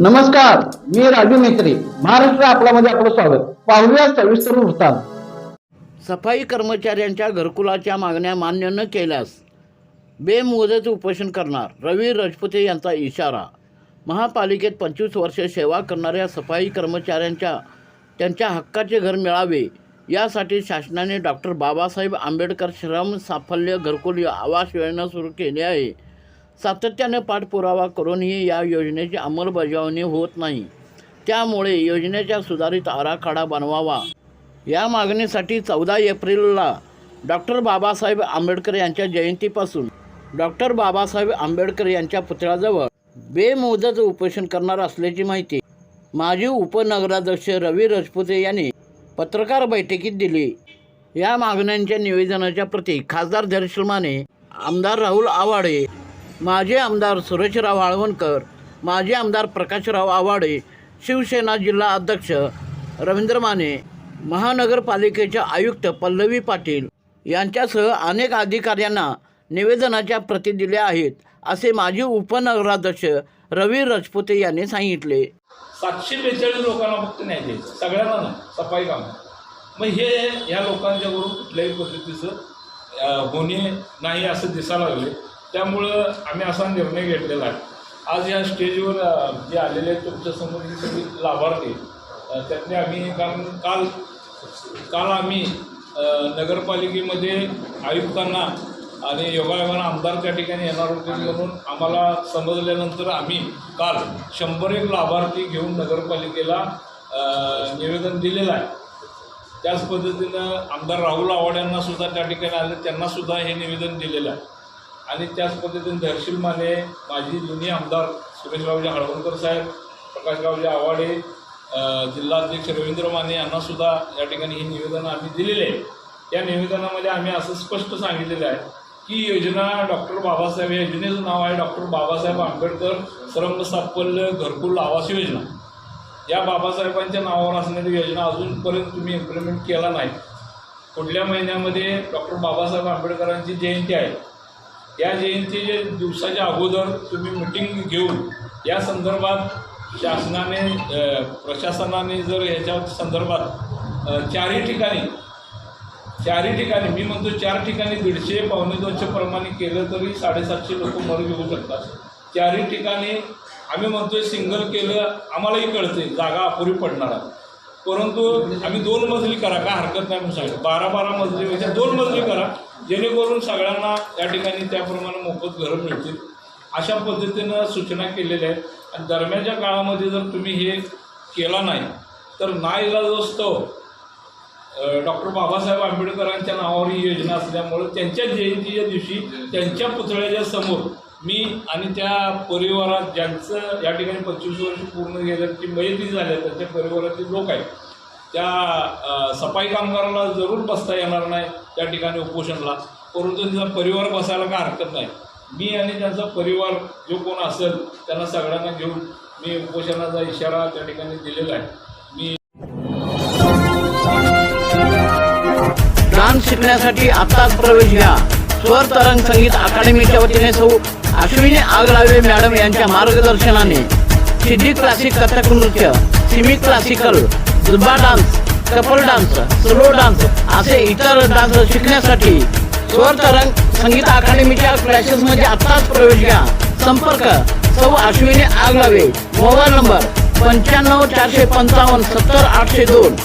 नमस्कार मी राजू मेत्री महाराष्ट्र आपल्यामध्ये आपलं स्वागत. पाहूया सविस्तर वृत्तांत. सफाई कर्मचाऱ्यांच्या घरकुलाच्या मागण्या मान्य न केल्यास बेमुदत उपोषण करणार रवी राजपुते यांचा इशारा. महापालिकेत पंचवीस वर्षे सेवा करणाऱ्या सफाई कर्मचाऱ्यांच्या त्यांच्या हक्काचे घर मिळावे यासाठी शासनाने डॉक्टर बाबासाहेब आंबेडकर श्रम साफल्य घरकुल आवास योजना सुरू केली आहे. सातत्याने पाठपुरावा करूनही या योजनेची अंमलबजावणी होत नाही. त्यामुळे योजनेच्या सुधारित आराखडा बनवावा. या मागणीसाठी चौदा एप्रिलला डॉक्टर बाबासाहेब आंबेडकर यांच्या जयंतीपासून डॉक्टर बाबासाहेब आंबेडकर यांच्या पुतळ्याजवळ बेमुदत उपोषण करणार असल्याची माहिती माजी उपनगराध्यक्ष रवी राजपुते यांनी पत्रकार बैठकीत दिली. या मागण्यांच्या निवेदनाच्या प्रती खासदार धैर्यशील माने आमदार राहुल आवाडे माजी आमदार सुरेशराव आळवणकर माजी आमदार प्रकाशराव आवाडे शिवसेना जिल्हा अध्यक्ष रवींद्र माने महानगरपालिकेचे आयुक्त पल्लवी पाटील यांच्यासह अनेक अधिकाऱ्यांना निवेदनाच्या प्रती दिल्या आहेत असे माजी उपनगराध्यक्ष रवी राजपुते यांनी सांगितले. सातशे बेचाळीस लोकांना फक्त न्याय द्यायचा सगळ्यांना नाही सफाई काम. मग हे या लोकांच्या बरोबर कुठल्याही पद्धतीचं होणे नाही असं दिसायला लागले. त्यामुळं आम्ही असा निर्णय घेतलेला आहे. आज या स्टेजवर जे आलेले आहेत तुमच्यासमोर ही सगळी लाभार्थी त्यातले आम्ही कारण काल काल आम्ही नगरपालिकेमध्ये आयुक्तांना आणि योगायोगानं आमदार त्या ठिकाणी येणार होते म्हणून आम्हाला समजल्यानंतर आम्ही काल शंभर एक लाभार्थी घेऊन नगरपालिकेला निवेदन दिलेलं आहे. त्याच पद्धतीनं आमदार राहुल आवाड सुद्धा त्या ठिकाणी आले त्यांनासुद्धा हे निवेदन दिलेलं आहे. आणि त्याच पद्धतीने धरशील माने माजी जुनी आमदार सुरेशरावजी हळवणकर साहेब प्रकाशरावजी आवाडे जिल्हाध्यक्ष रवींद्र माने यांनासुद्धा या ठिकाणी ही निवेदनं आम्ही दिलेली आहे. या निवेदनामध्ये आम्ही असं स्पष्ट सांगितलेलं आहे की योजना डॉक्टर बाबासाहेब या योजनेचं नाव आहे डॉक्टर बाबासाहेब आंबेडकर श्रम साफल्य घरकुल आवास योजना. या बाबासाहेबांच्या नावावर असणारी योजना अजूनपर्यंत तुम्ही इम्प्लिमेंट केला नाही. पुढल्या महिन्यामध्ये डॉक्टर बाबासाहेब आंबेडकरांची जयंती आहे. या जयंतीच्या दिवसाच्या अगोदर तुम्ही मिटिंग घेऊन या संदर्भात शासनाने प्रशासनाने जर ह्याच्या संदर्भात चारही ठिकाणी चारही ठिकाणी मी म्हणतो चार ठिकाणी दीडशे पावणे दोनशे प्रमाणे केलं तरी साडेसातशे लोक मर घेऊ शकतात. चारही ठिकाणी आम्ही म्हणतोय सिंगल केलं आम्हालाही कळते जागा अपुरी पडणार आहे. परंतु आम्ही दोन मजली करा काय हरकत नाही म्हणून सांगितलं बारा बारा मजलीपेक्षा दोन मजली करा. जेणेकरून सगळ्यांना त्या ठिकाणी त्याप्रमाणे मोफत घरं मिळतील. अशा पद्धतीनं सूचना केलेल्या आहेत. आणि दरम्यानच्या काळामध्ये जर तुम्ही हे केला नाही तर नाईलाजोस्तव डॉक्टर बाबासाहेब आंबेडकरांच्या नावावर ही योजना असल्यामुळं त्यांच्या जयंतीच्या दिवशी त्यांच्या पुतळ्याच्या समोर मी आणि त्या परिवारात ज्यांचं या ठिकाणी पंचवीस वर्ष पूर्ण गेल्याची मयती झाल्या त्यांच्या परिवारातील लोक आहेत. त्या सफाई कामगाराला जरूर बसता येणार नाही त्या ठिकाणी उपोषणला. परंतु त्यांचा परिवार बसायला काय हरकत नाही. मी आणि त्यांचा परिवार जो कोण असेल त्यांना सगळ्यांना घेऊन मी उपोषणाचा इशारा त्या ठिकाणी दिलेला आहे. मी डान्स शिकण्यासाठी आताच प्रवेश घ्या. स्वर तरंग संगीत अकादमीच्या वतीने सौ अश्विनी आगलावे मॅडम यांच्या मार्गदर्शनाने सिद्धी क्लासिक कथक नृत्य semi classical Zumba dance couple dance slow dance असे इतर डान्स शिकण्यासाठी स्वर तरंग संगीत अकादमीच्या क्लासेसमध्ये आताच प्रवेश घ्या. संपर्क सौ अश्विनी आगलावे मोबाईल नंबर पंच्याण्णव चारशे पंचावन्न सत्तर आठशे दोन.